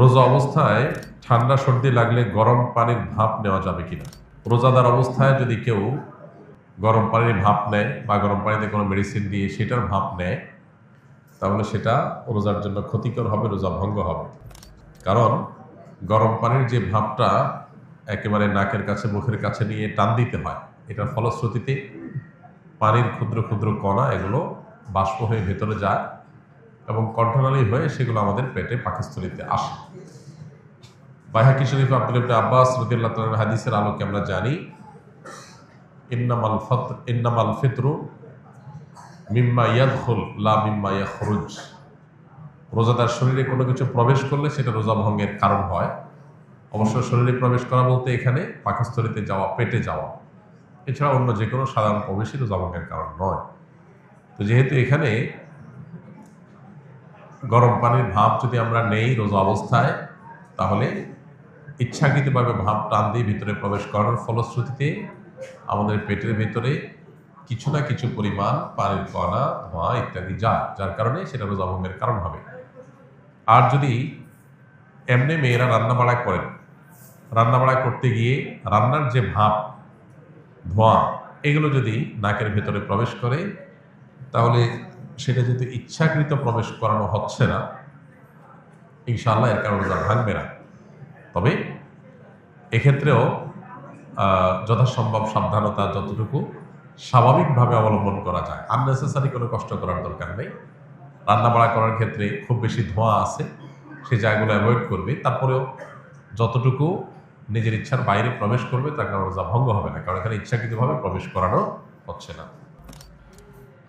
রোজা অবস্থায় ঠান্ডা সর্দি লাগলে গরম পানির ভাপ নেওয়া যাবে কিনা? রোজাদার অবস্থায় যদি কেউ গরম পানির ভাপ নেয় বা গরম পানিতে কোনো মেডিসিন দিয়ে সেটার ভাপ নেয়, তাহলে সেটা রোজার জন্য ক্ষতিকর হবে, রোজা ভঙ্গ হবে। কারণ গরম পানির যে ভাপটা একেবারে নাকের কাছে, মুখের কাছে নিয়ে টান দিতে হয়, এটার ফলশ্রুতিতে পানির ক্ষুদ্র ক্ষুদ্র কণা এগুলো বাষ্প হয়ে ভেতরে যায় এবং কণ্ঠনালী হয়ে সেগুলো আমাদের পেটে পাকস্থলিতে আসে। বাইহাকি শরীফ আব্দুল ইবনে আব্বাস রদিল্লাহ হাদিসের আলোকে আমরা জানি, ইন্নামাল ফত, ইন্নামাল ফিতরু মিম্মা ইয়াদখুল, লা মিম্মা ইয়াখরুজ। রোজাদার শরীরে কোনো কিছু প্রবেশ করলে সেটা রোজা ভঙ্গের কারণ হয়। অবশ্য শরীরে প্রবেশ করা বলতে এখানে পাকস্থলিতে যাওয়া, পেটে যাওয়া, এছাড়া অন্য যে কোনো সাধারণ প্রবেশই রোজা ভঙ্গের কারণ নয়। তো যেহেতু এখানে গরম পানির ভাব যদি আমরা নেই রোজা অবস্থায়, তাহলে ইচ্ছাকৃতভাবে ভাব টান দিয়ে ভিতরে প্রবেশ করার ফলশ্রুতিতে আমাদের পেটের ভেতরে কিছু না কিছু পরিমাণ পানির কণা, ধোঁয়া ইত্যাদি যায়, যার কারণে সেটা রোজা ভঙ্গের কারণ হবে। আর যদি এমনি মেয়েরা রান্না বাড়া করেন রান্না বাড়া করতে গিয়ে রান্নার যে ভাব, ধোঁয়া, এগুলো যদি নাকের ভেতরে প্রবেশ করে, তাহলে সেটা যদি ইচ্ছাকৃত প্রবেশ করানো হচ্ছে না, ইনশাআল্লাহ এর কারণে রোজা ভাঙবে না। তবে এক্ষেত্রেও যথাসম্ভব সাবধানতা যতটুকু স্বাভাবিকভাবে অবলম্বন করা যায়। আননেসেসারি কোনো কষ্ট করার দরকার নেই। রান্না বাড়া করার ক্ষেত্রে খুব বেশি ধোঁয়া আছে, সে জায়গাগুলো অ্যাভয়েড করবে। তারপরেও যতটুকু নিজের ইচ্ছার বাইরে প্রবেশ করবে, তার কারণে রোজা ভঙ্গ হবে না। কারণ এখানে ইচ্ছাকৃতভাবে প্রবেশ করানো হচ্ছে না।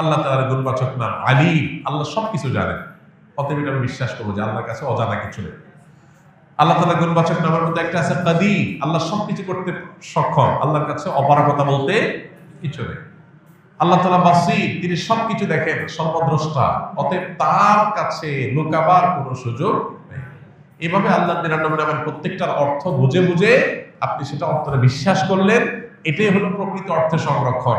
আল্লাহ তালার গুণবাচক নাম আলী আল্লাহ সব কিছু জানেন। অতএব এটা আমি বিশ্বাস করব যে আল্লাহর কাছে অজানা কিছু নেই। আল্লাহ তালা গুণবাচক নামের মধ্যে একটা আছে কাদি আল্লাহ সব কিছু করতে সক্ষম, আল্লাহর কাছে অপারগতা বলতে কিছু নেই। আল্লাহ তালা বাসির, তিনি সবকিছু দেখেন, সর্বদ্রষ্টা, অতএব তার কাছে লুকাবার কোনো সুযোগ নেই। এভাবে আল্লাহ নামের প্রত্যেকটার অর্থ বুঝে বুঝে আপনি সেটা অর্থটা বিশ্বাস করলেন, এটাই হলো প্রকৃত অর্থে সংরক্ষণ।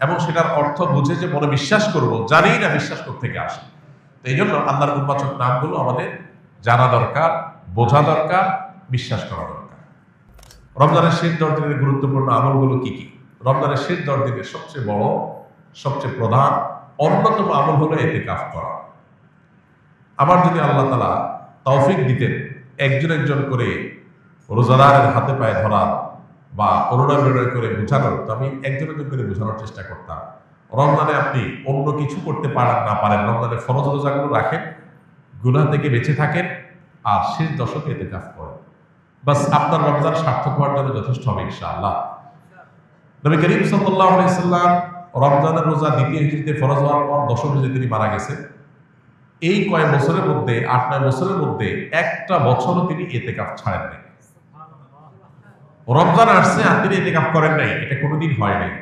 এবং সেটার অর্থ বুঝে যে মনে বিশ্বাস করব, জানি না বিশ্বাস থেকে আসে। তো এই জন্য আল্লাহর গুণবাচক নামগুলো আমাদের জানা দরকার, বোঝা দরকার, বিশ্বাস করা দরকার। রমজানের শেষ দশ দিনের গুরুত্বপূর্ণ আমলগুলো কি কি? রমজানের শেষ দশ দিনের সবচেয়ে বড়, সবচেয়ে প্রধান, অন্যতম আমল হলো এতে কাজ করা। আমার যদি আল্লাহ তালা তৌফিক দিতেন, একজন একজন করে রোজাদারের হাতে পায়ে ধরা বা অনুনয় করে বোঝানোর, তো আমি একজন একজন করে বোঝানোর চেষ্টা করতাম। রমজানে আপনি অন্য কিছু করতে পারেন না পারেন রমজানে ফরজ রোজাগুলো রাখেন, গুনাহ থেকে বেঁচে থাকেন, আর শেষ দশকে এতে কাজ করেন। বাস আপনার রমজান সার্থক হওয়ার জন্য যথেষ্ট হবে ইনশাআল্লাহ। নবী করিম সাল্লাল্লাহু আলাইহি সাল্লাম রমজানের রোজা দ্বিতীয় হিজরিতে ফরজ হওয়ার পর দশম হিজরিতে তিনি মারা গেছেন এই কয়েক বছরের মধ্যে, আট নয় বছরের মধ্যে একটা বছরও তিনি এতে কাপ ছাড়েন নাই রমজান আসছে আর তিনি এতে কাপ করেন নাই। এটা কোনোদিন হয় নাই।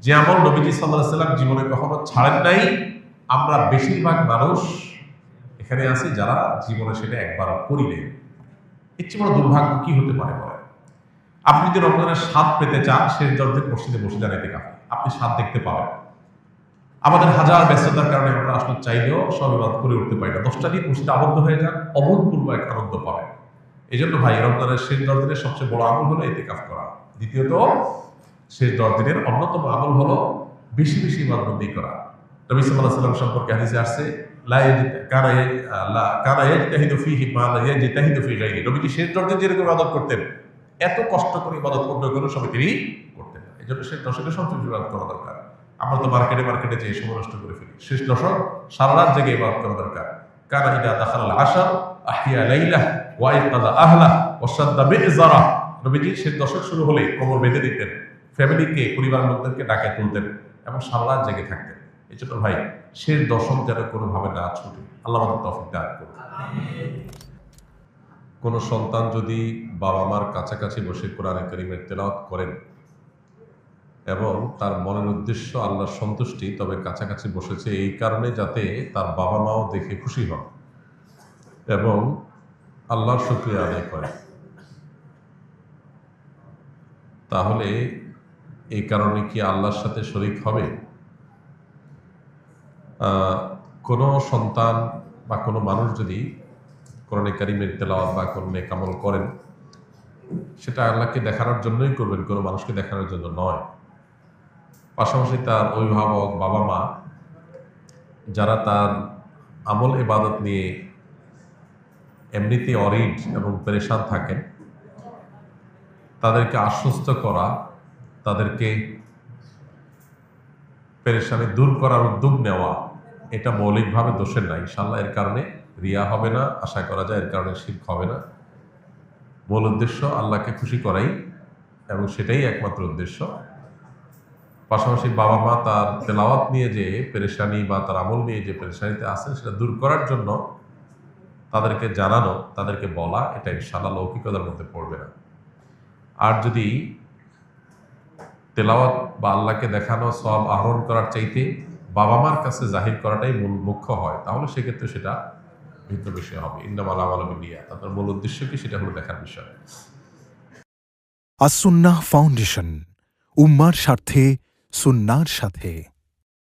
যে আমল নবীজি সাল্লাহ সাল্লাম জীবনে কখনো ছাড়েন নাই, আমরা বেশিরভাগ মানুষ এখানে আছি যারা জীবনে সেটা একবার করি নাই। এর চেয়ে বড় দুর্ভাগ্য কি হতে পারে বলে আপনি যদি রমজানের স্বাদ পেতে চান, শেষ দরজের মসজিদে বসে যান এতে কাপে আপনি স্বাদ দেখতে পাবেন। আমাদের হাজার ব্যস্ততার কারণে আমরা আসলে চাইলেও সব করে উঠতে পারি না। দশটা দিন মসজিদে আবদ্ধ হয়ে যান, অভূতপূর্ব এক আনন্দ পাবেন। এই জন্য ভাই রমজানের শেষ দশ দিনের সবচেয়ে বড় আমল হলো এতে কাজ করা। দ্বিতীয়ত, শেষ দশ দিনের অন্যতম আমল হলো বেশি বেশি ইবাদতবন্দি করা। নবী আলাইহি সাল্লাম সম্পর্কে হাদিসে আসছে নবীজি শেষ দিন যেরকম ইবাদত করতেন, এত কষ্ট করে ইবাদত অন্য কোনো সময় তিনি করতেন। এই জন্য শেষ দশকে সবচেয়ে ইবাদত করা দরকার। আমরা তো মার্কেটে মার্কেটে যে সময় নষ্ট করে ফেলি। শেষ দশক সারা রাত জেগে ইবাদত করা দরকার। কানা ইদা দাখাল আল আহিয়া লাইলা ওয়া ইকাদা আহলা ওয়া সাদ্দা বিইজারা নবীজি শেষ দশক শুরু হলে কোমর বেঁধে দিতেন, ফ্যামিলিকে পরিবার লোকদেরকে ডাকে তুলতেন এবং সারা জেগে থাকতেন। এই জন্য ভাই, শেষ দশক যেন কোনোভাবে না ছুটে। আল্লাহ আমাদের তফিক দান করুন। কোনো সন্তান যদি বাবা মার কাছাকাছি বসে কোরআনে করিমের তেলাওয়াত করেন এবং তার মনের উদ্দেশ্য আল্লাহর সন্তুষ্টি, তবে কাছাকাছি বসেছে এই কারণে যাতে তার বাবা মাও দেখে খুশি হন এবং আল্লাহর শুক্রিয়া আদায় করে। তাহলে এই কারণে কি আল্লাহর সাথে শরিক হবে? কোনো সন্তান বা কোনো মানুষ যদি কোরআনে কারিমের তেলাওয়াত বা কোনো নেকামল করেন, সেটা আল্লাহকে দেখানোর জন্যই করবেন, কোনো মানুষকে দেখানোর জন্য নয়। পাশাপাশি তার অভিভাবক বাবা মা যারা তার আমল ইবাদত নিয়ে এমনিতে অরিড এবং পেরেশান থাকেন। তাদেরকে আশ্বস্ত করা, তাদেরকে পেরেশানি দূর করার উদ্যোগ নেওয়া, এটা মৌলিকভাবে দোষের নাই ইনশাল্লাহ এর কারণে রিয়া হবে না, আশা করা যায় এর কারণে শির্ক হবে না। মূল উদ্দেশ্য আল্লাহকে খুশি করাই এবং সেটাই একমাত্র উদ্দেশ্য। পাশাপাশি বাবা মা তার তেলাওয়াত নিয়ে যে পেরেশানি বা তার আমল নিয়ে যে পেরেশানিতে আছেন, সেটা দূর করার জন্য তাদেরকে জানানো, তাদেরকে বলা, এটা ইনশাল্লাহ লৌকিকতার মধ্যে পড়বে না। আর যদি তেলাওয়াত বা আল্লাহকে দেখানো সব আহরণ করার চাইতে বাবা মার কাছে জাহির করাটাই মূল মুখ্য হয়, তাহলে সেক্ষেত্রে সেটা ভিন্ন বিষয় হবে। ইন্দামাল আমাল বিনিয়া তাদের মূল উদ্দেশ্য কি? সেটা হলো দেখার বিষয়। আসুন্নাহ ফাউন্ডেশন, উম্মার স্বার্থে, সুন্নার সাথে।